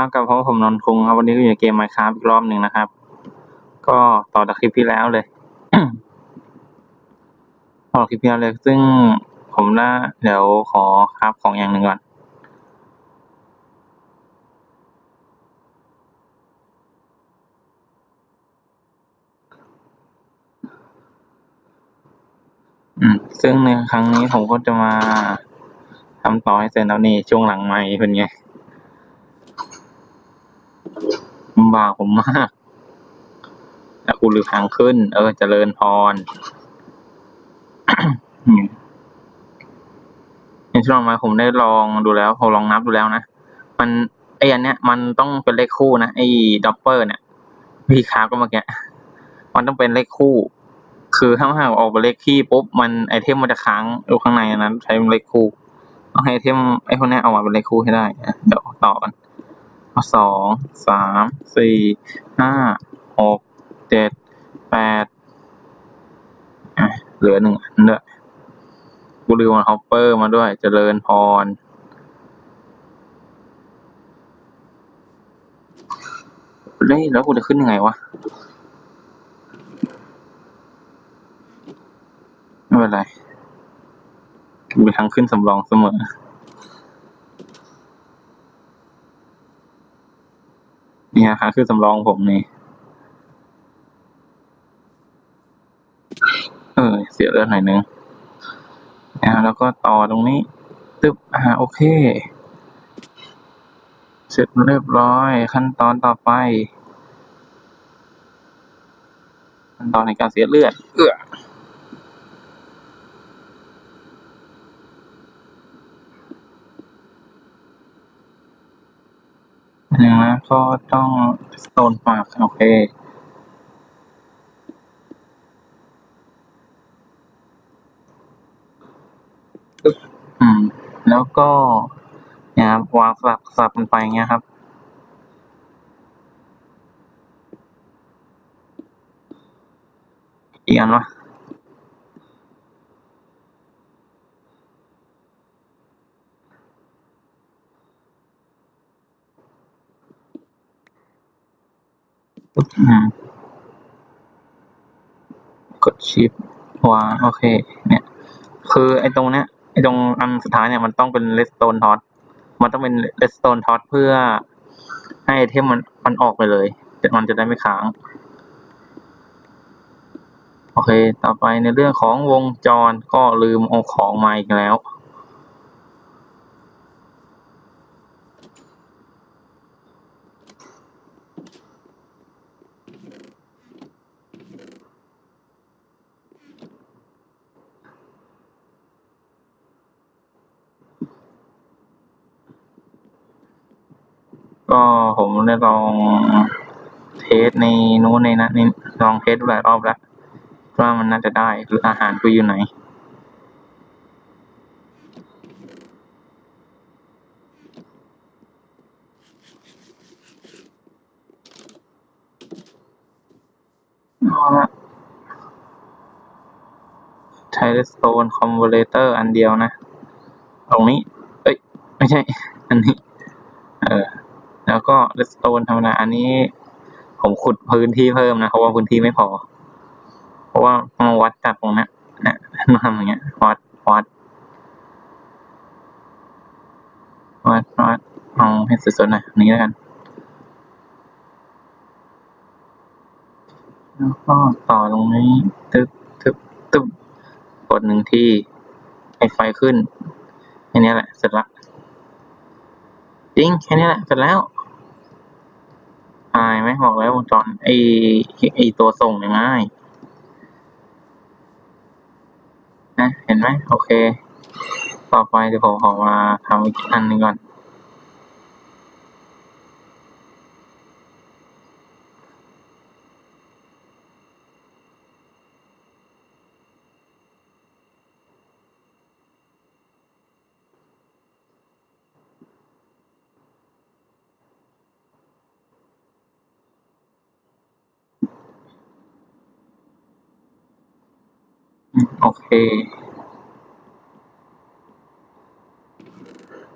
ครับสวัสดีครับกับผมผมนนคุงครับวันนี้ก็อยู่ในเกม Minecraft อีกรอบหนึ่งนะครับ ก็ต่อจากคลิปที่แล้วเลยต่อคลิปที่แล้วเลย ซึ่งผมน่าเดี๋ยวขอครับของอย่างหนึ่งก่อนซึ่งในครั้งนี้ผมก็จะมาทำต่อให้เสร็จแล้วนี่ช่วงหลังไม่เป็นไง ลำบากผมมากแต่กูลืมทางขึ้น เออเจริญพรในช่วงมาผมได้ลองดูแล้วผมลองนับดูแล้วนะ มันไออันเนี้ยมันต้องเป็นเลขคู่นะ ไอด็อปเปอร์เนี่ยพี่คาก็เมื่อกี้มันต้องเป็นเลขคู่ คือถ้าหากออกเป็นเลขคี่ปุ๊บมันไอเทมมันจะค้างอยู่ข้างในนั้น ใช้เป็นเลขคู่ต้องให้ไอเทมไอพวกนี้เอามาเป็นเลขคู่ให้ได้เดี๋ยวต่อกัน สองสามสี่ห้าหกเจ็ดแปดเหลือหนึ่งอันด้วยกูลืมเอาฮอปเปอร์มาด้วยเจริญพรเฮ้ยแล้วกูจะขึ้นยังไงวะ ไม่เป็นไรมีทางขึ้นสำรองเสมอ นี่ยทางขึ้นสำรองผมนี่ เออ เสียเลือดหน่อยนึงอ่าแล้วก็ต่อตรงนี้ตึ๊บอ่าโอเค เสร็จเรียบร้อย ขั้นตอนต่อไป ขั้นตอนในการเสียเลือด เออ อย่าง นั้ก็ต้องโตนปากโอเคอืม แล้วก็นี่ยครับวางสลับสลับกันไปอย่างเงี้ยครับ อีกอันวะ ปึ๊บอืมกดชิปวางโอเค เนี่ย คือไอ้ตรงเนี้ยไอ้ตรงอันสุดท้ายเนี่ยมันต้องเป็นเลสโตนท็อตมันต้องเป็นเลสโตนท็อตเพื่อให้ไอเทมมันมันออกไปเลยมันจะได้ไม่ค้าง โอเค ต่อไปในเรื่องของวงจรก็ลืมเอาของมาอีกแล้ว ก็ผมได้ลองเทสในนู้นในนั้นนี่ลองเทสดูหลายรอบแล้วว่ามันน่าจะได้หรืออาหารกูอยู่ไหนเอาละใช้ redstone converter อันเดียวนะ ตรงนี้ เอ้ย ไม่ใช่ อันนี้ แล้วก็ redstone ธรรมดาอันนี้ผมขุดพื้นที่เพิ่มนะเพราะว่าพื้นที่ไม่พอ เพราะว่ามาวัดจากตรงนี้นะมาทำอย่างเงี้ยวัดวัดวัดวัดเอาให้สุดๆหน่อยนี้แล้วกันแล้วก็ต่อตรงนี้ตึ๊บตึ๊บตึ๊บกดหนึ่งทีให้ไฟขึ้นแค่นี้แหละเสร็จละจริงแค่นี้แหละเสร็จแล้ว อายไหมบอกแล้ววงจรไอไอตัวส่งเนี่ยง่ายนะเห็นไหมโอเค ต่อไปเดี๋ยวผมขอมาทำอีกอันหนึ่งก่อน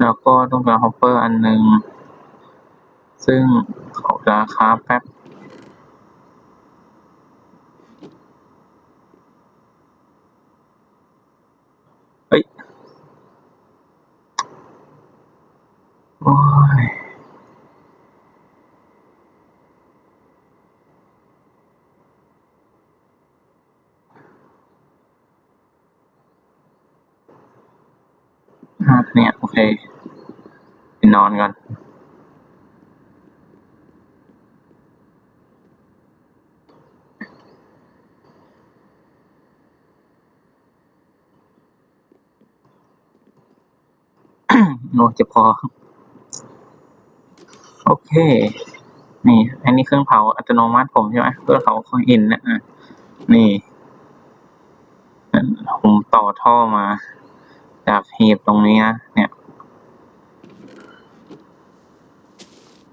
แล้วก็ต้องการฮอปเปอร์อันหนึ่งซึ่งขอราคาแป๊บ เฮ้ย โอ้ย อะเนี่ย โอเคไป นอนก่อนโอ้เจ็บคอโอเค นี่ อันนี้เครื่องเผาอัตโนมัติผมใช่ไหมเครื่องเผาของอินนะอะนี่ผมต่อท่อมา จากหีบตรงนี้นะเนี่ยเ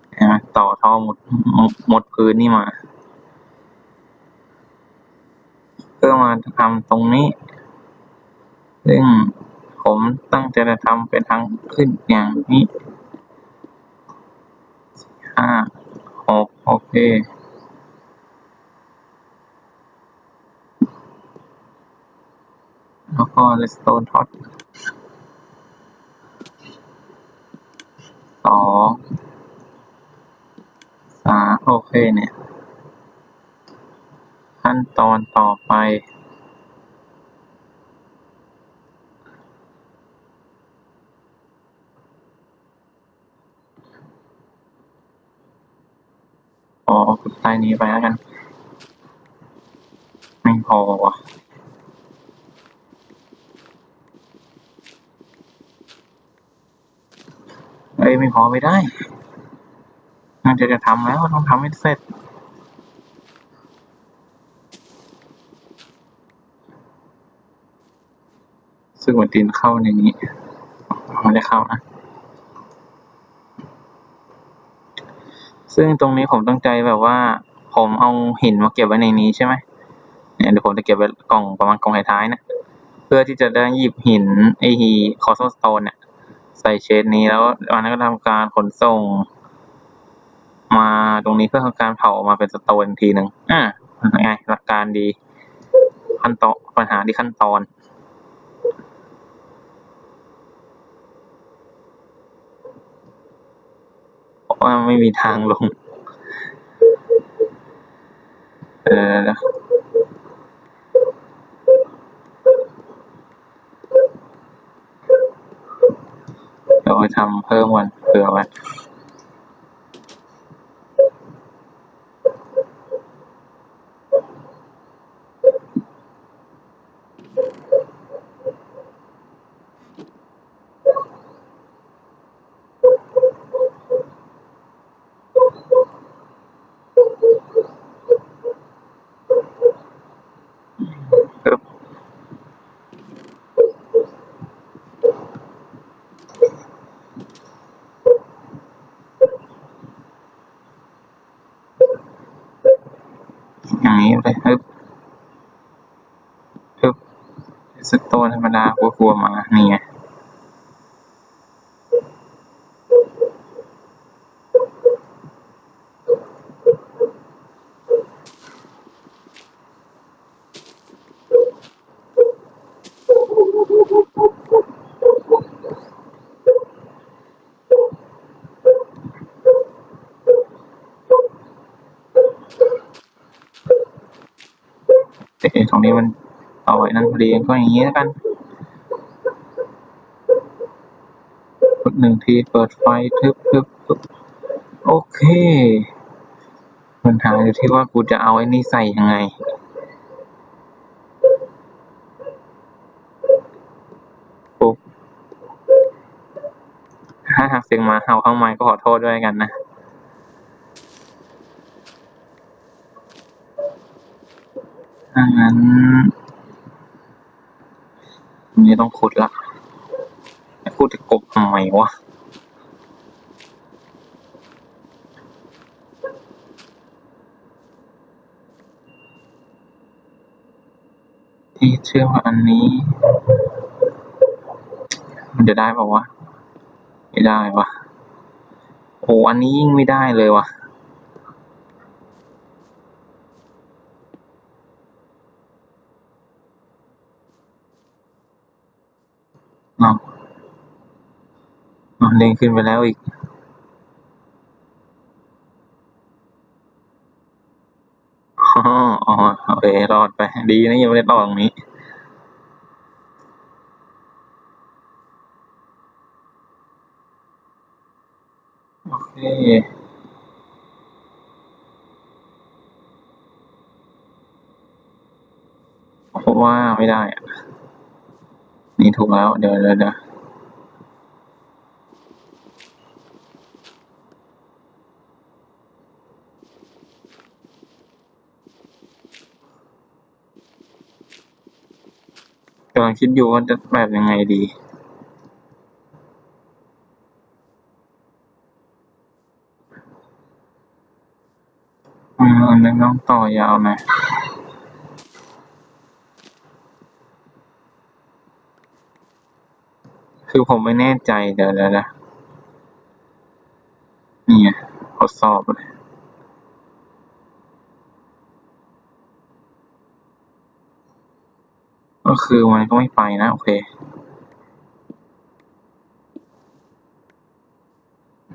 ห็ นไหมต่อท่อหมดหมดพื้นนี่มาเพื่อมาทำตรงนี้ ซึ่งผมตั้งใจจะทำเป็นทางขึ้นอย่างนี้ห้าหกโอเคแล้วก็เลสโตนท็อตสองาโอเคเนี่ย ขั้นตอนต่อไปอ๋อขุดใต้นี้ไปแล้วกัน ไม่พอว่ะเอ้ยไม่พอไม่ได้ น่าจะจะทำแล้วต้องทำให้เสร็จ ซึ่งวันตีนเข้าในนี้ไม่ได้เข้านะ ซึ่งตรงนี้ผมตั้งใจแบบว่า ผมเอาหินมาเก็บไว้ในนี้ใช่ไหมเนี่ยเดี๋ยวผมจะเก็บไว้กล่องประมาณกล่องท้ายๆนะเพื่อที่จะได้หยิบหินไอฮีคอสโตนเนี่ยใส่เชดนี้แล้ววันนั้นก็ทำการขนส่ง มาตรงนี้เพื่อทำการเผามาเป็นสโตนทีหนึ่งอ่าไงหลักการดี ขั้นตอนปัญหาที่ขั้นตอนเพราะว่าไม่มีทางลง เออเดี๋ยวไปทำเพิ่มวันเผื่อไว้ นี้เลยปึ๊บฮึบสโตนธรรมดากลัวๆมานี่ไง งนี้มันเอาไว้นั่นพอดีก็อย่างนี้แล้วกันกดหนึ่งทีเปิดไฟทึบทึบทึบโอเคปัญหาอยู่ที่ว่ากูจะเอาไอ้นี่ใส่ยังไงปุ๊บถ้าหากเสียงหมาเห่าข้างไม้ก็ขอโทษด้วยกันนะ ถ้า งั้นอันนี้ต้องขุดละขุดจะกบทำไมวะที่เชื่อว่าอันนี้ มันจะได้ป่าวะ ไม่ได้วะโอ้อันนี้ยิ่งไม่ได้เลยว่ะ เอา เด้งขึ้นไปแล้วอีกอ๋ออ๋อโอเครอดไป ดีนะยังไม่ได้ต่อตรงนี้โอเคเพราะว่าไม่ได้อะนี่ถูกแล้ว เดี๋ยวเดี๋ยวเดี๋ยวกำ ลังคิดอยู่ว่าจะแบบยังไงดีอืมอันนั้ต้องต่อยาวน่อยคือผมไม่แน่ใจเดี๋ยวเดี๋ยวเดี๋ยวนี่ไงทดสอบเลย ก็คือมันก็ไม่ไปนะ โอเค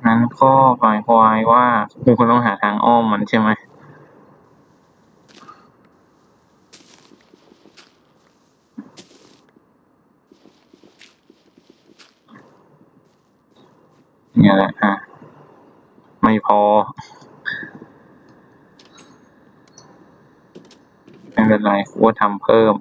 งั้นก็หมายความว่าคุณควรต้องหาทางอ้อมมันใช่ไหมเนี่ยแหละอะ ไม่พอ ไม่เป็นไรกูว่าทำเพิ่ม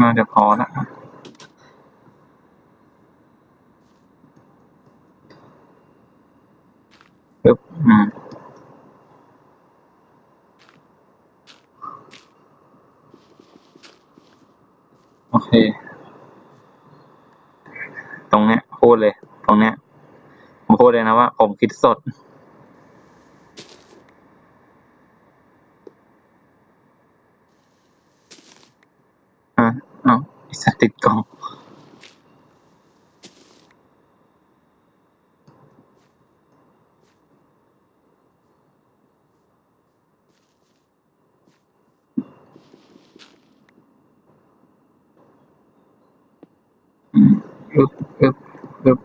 น่าจะพอละปึ๊บอืมโอเค ตรงเนี้ยพูดเลย ตรงเนี้ยผมพูดเลยนะว่า ผมคิดสด อะเอา ไอ้สัตว์ติดกล่อง อืมอึบอึบอึบ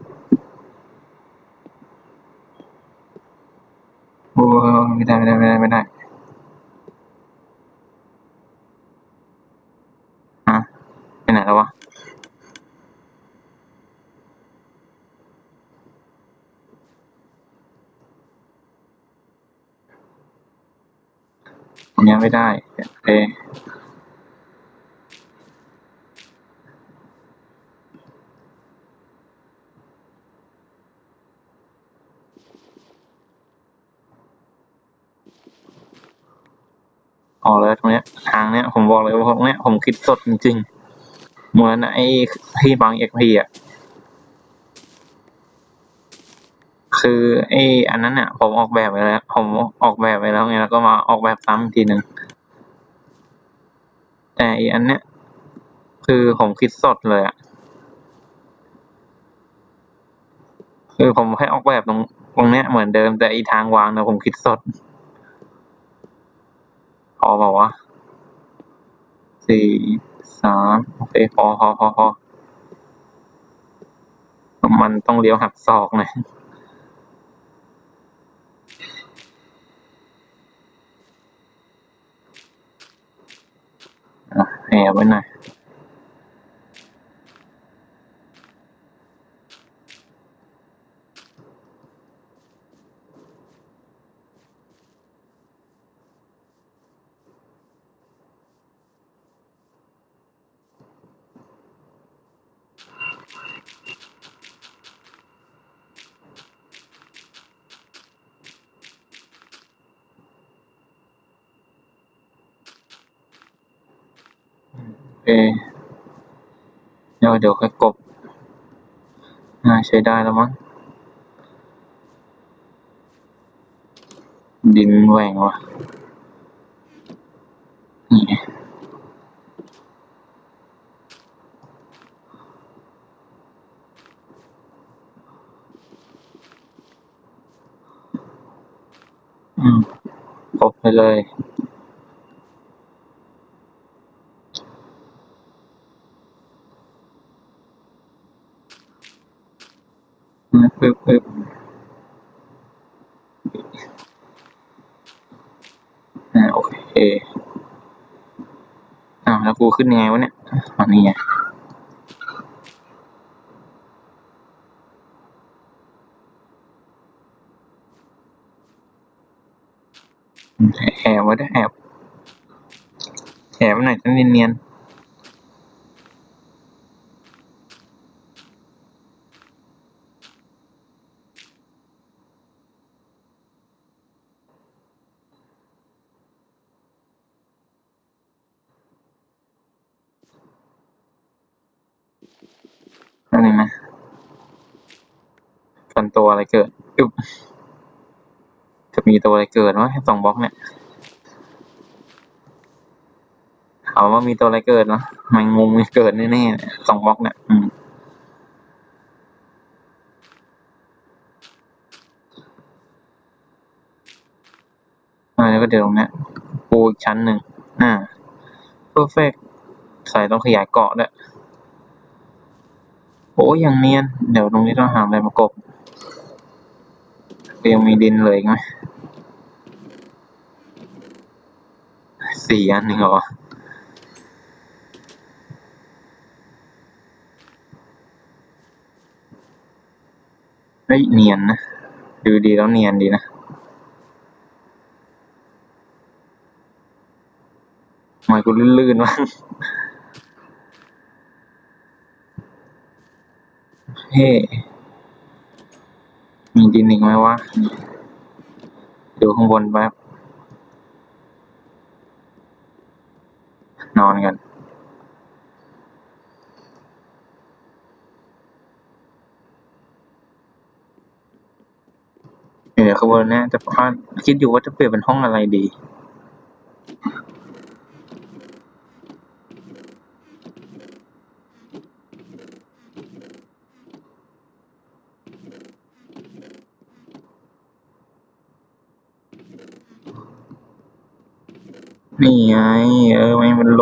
โอ้ไม่ได้ไม่ได้ไม่ได้ไม่ได้ฮะไปไหนแล้ววะ ยังไม่ได้โอเคออกเลยตรงเนี้ยทางเนี้ยผมบอกเลยว่าตรงเนี้ยผมคิดสดจริงๆเหมือนไอ้ที่บางเอกพีอะ คือไอ้อันนั้นเนี่ยผมออกแบบไว้แล้ว ผมออกแบบไว้แล้วไงแล้วก็มาออกแบบซ้ำอีกทีหนึ่งแต่อีอันเนี้ยคือผมคิดสดเลยอะคือผมให้ออกแบบตรงตรงเนี้ยเหมือนเดิมแต่อีทางวางเนี่ยผมคิดสดพอเปล่าวะสี่สามโอเคพอพอพอพอมันต้องเลี้ยวหักศอกหน่อยอะ แอบไว้หน่อย เดี๋ยวเดี๋ยวค่อยกบน่าใช้ได้แล้วมั้ง ดินแหว่งว่ะ นี่อืมกบไปเลย ปึ๊บปึ๊บปึ๊บอ่าโอเคอ้าว แล้วกูขึ้นยังไงวะเนี่ยอันนี้ไงแอบไว้ด้แอบแอบไว้หน่อยจะเนียนๆนั่นเองนะกันตัว อะไรเกิดอึบจะมีตัวอะไรเกิดวะสองบล็อกเนี่ยเอาว่ามีตัวอะไรเกิดเนาะมันงมุมเกิดแน่ๆสองบล็อกเนี่ยอืมอ่าแล้วก็เดี๋ยวตรงนี้ปูอีกชั้นหนึ่งอ่า perfect ใส่ต้องขยายเกาะด้วยโอ้ยังเนียน เดี๋ยวตรงนี้ต้องหาอะไรมากบ ยังมีดินเลยไหมสี่อันหนึ่งเหรอเฮ้ยเนียนนะ ดูดีแล้วเนียนดีนะทำไมกูลื่นๆวะเฮ้ มีดินอีกไหมวะ ดูข้างบนแป๊บ นอนกันเดี๋ยวข้างบนนี้ยจะว่คิดอยู่ว่าจะเปลี่ยนเป็นห้องอะไรดี นี่ไง เออไม่มันโหล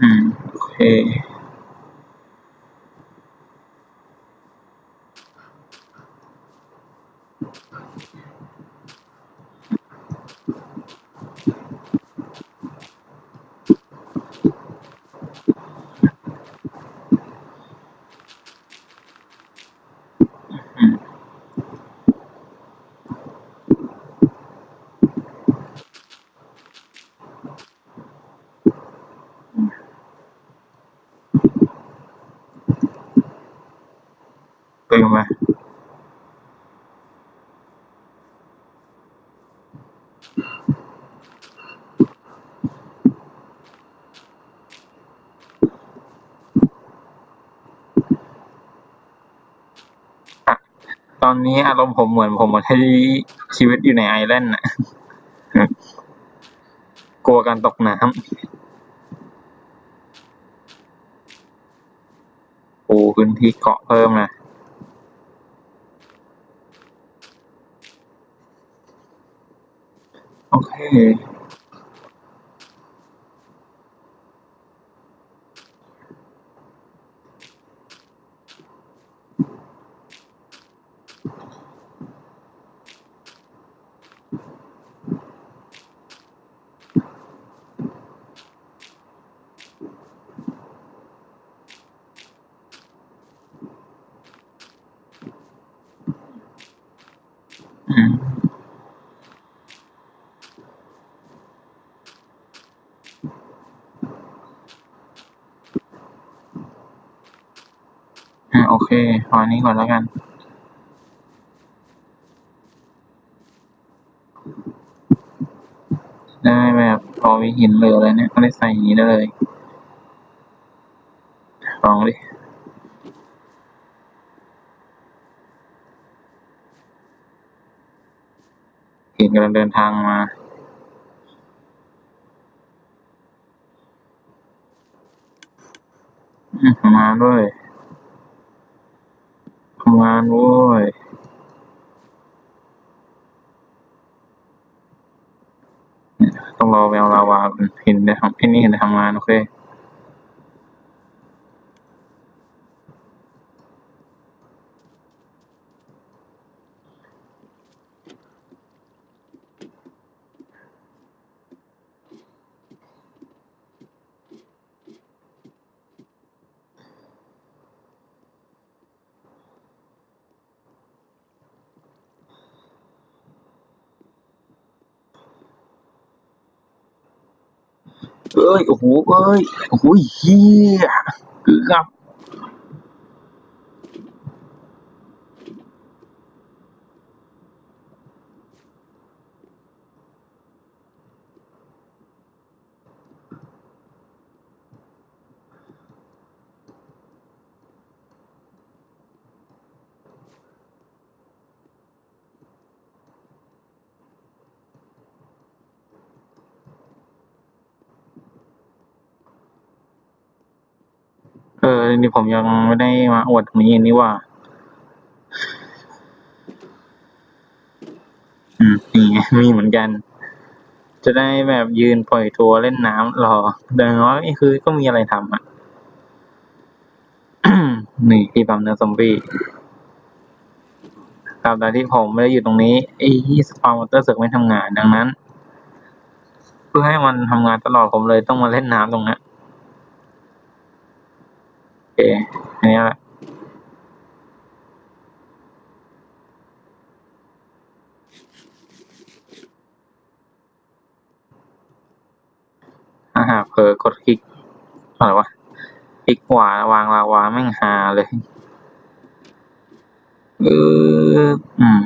อืม โอเค ตอนนี้อารมณ์ผมเหมือนผมใช้ชีวิตอยู่ในไอแลนด์น่ะ กลัวการตกน้ำปูพื้นที่เกาะเพิ่มนะโอเค อืม โอเค อาอันนี้ก่อนแล้วกัน ได้แบบพอมีหินเหลืออะไรเนี่ยก็ได้ใส่อย่างนี้ได้เลยลองดิหินกำลังเดินทางมาอืมมาด้วย ทำงานโว้ยต้องรอแววลาวานเห็นได้ทำไอ้นี่เห็นได้ทำงาน โอเค เอ้ยโอ้โห เออนี่ผมยังไม่ได้มาอวดตรงนี้นี่ว่า อืมนี่มีเหมือนกัน จะได้แบบยืนปล่อยตัวเล่นน้ำรอเดินว่านี่คือก็มีอะไรทำอะ นี่ที่ปั๊มเนื้อซอมบี้ตราบใดที่ผมไม่ได้อยู่ตรงนี้ไอ้สปาร์มอเตอร์เสือกไม่ทำงานดังนั้น เพื่อให้มันทำงานตลอดผมเลยต้องมาเล่นน้ำตรงนี้ เคอันนี้แหละถ้าหากเผลอกดคลิกอะไรวะคลิกขวาวางลาวาแม่งหาเลย เอออืม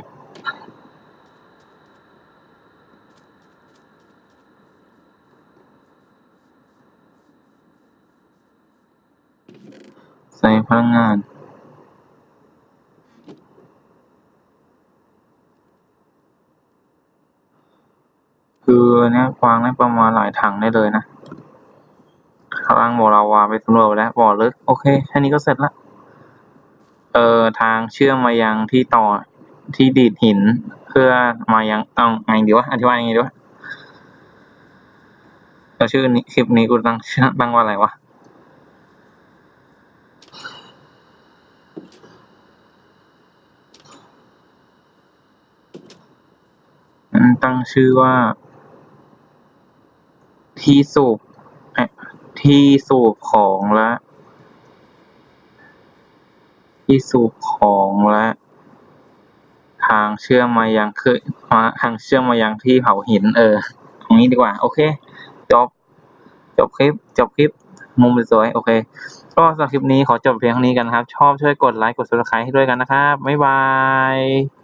พลังงานคือเนี้ยวางได้ประมาณหลายถังได้เลยนะข้างล่างบ่อลาวาไปสำรวจแล้วบ่อลึกโอเคแค่นี้ก็เสร็จละเอ่อทางเชื่อมมายังที่ต่อที่ดีดหิน เพื่อมายังเอาไงดีวะอธิบายไงดีวะแล้วชื่อนี้คลิปนี้กูตั้งชื่อตั้งว่าอะไรวะ ตั้งชื่อว่า ที่สูบที่สูบของละ ที่สูบของละ ทางเชื่อมมายังคือมาทางเชื่อมมายังที่เผาหิน เออ ตรงนี้ดีกว่า โอเค จบ จบคลิป จบคลิป มุมสวยๆโอเค ก็สำหรับคลิปนี้ขอจบเพียงเท่านี้กันครับ ชอบช่วยกดไลค์ กด subscribe ให้ด้วยกันนะครับ บ๊ายบาย